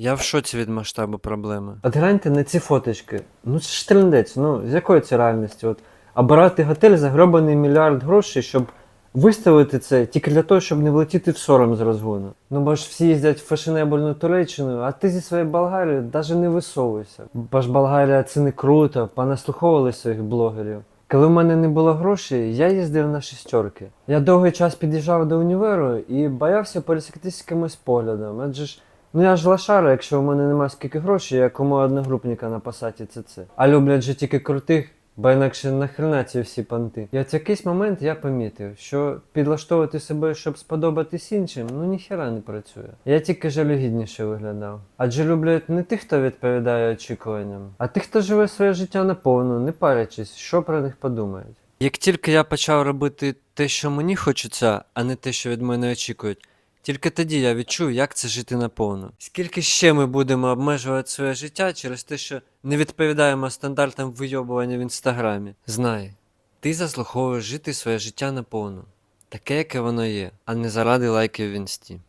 Я в шоці від масштабу проблеми. От гляньте на ці фоточки. Ну це ж трендець, ну з якої це реальності? От обирати готель за гробаний мільярд грошей, щоб виставити це тільки для того, щоб не влетіти в сором з розгону. Ну бо ж всі їздять в фешенебельну Туреччину, а ти зі своєю Болгарією навіть не висовуйся. Бо ж Болгарія це не круто, понаслуховували своїх блогерів. Коли в мене не було грошей, я їздив на шістерки. Я довгий час під'їжджав до універу і боявся пересіктися з кимось поглядом. Адже ж Ну я ж лошара, якщо в мене немає скільки грошей, як у мого одногрупника на пасаті це. А люблять же тільки крутих, бо інакше нахрена ці всі панти. От в якийсь момент я помітив, що підлаштовувати себе, щоб сподобатись іншим, ну ніхера не працює. Я тільки жалюгідніше виглядав. Адже люблять не тих, хто відповідає очікуванням, а тих, хто живе своє життя наповну, не парячись, що про них подумають. Як тільки я почав робити те, що мені хочеться, а не те, що від мене очікують, тільки тоді я відчую, як це жити наповну. Скільки ще ми будемо обмежувати своє життя через те, що не відповідаємо стандартам вийобування в інстаграмі. Знай, ти заслуховуєш жити своє життя наповну, таке, яке воно є, а не заради лайків в інсті.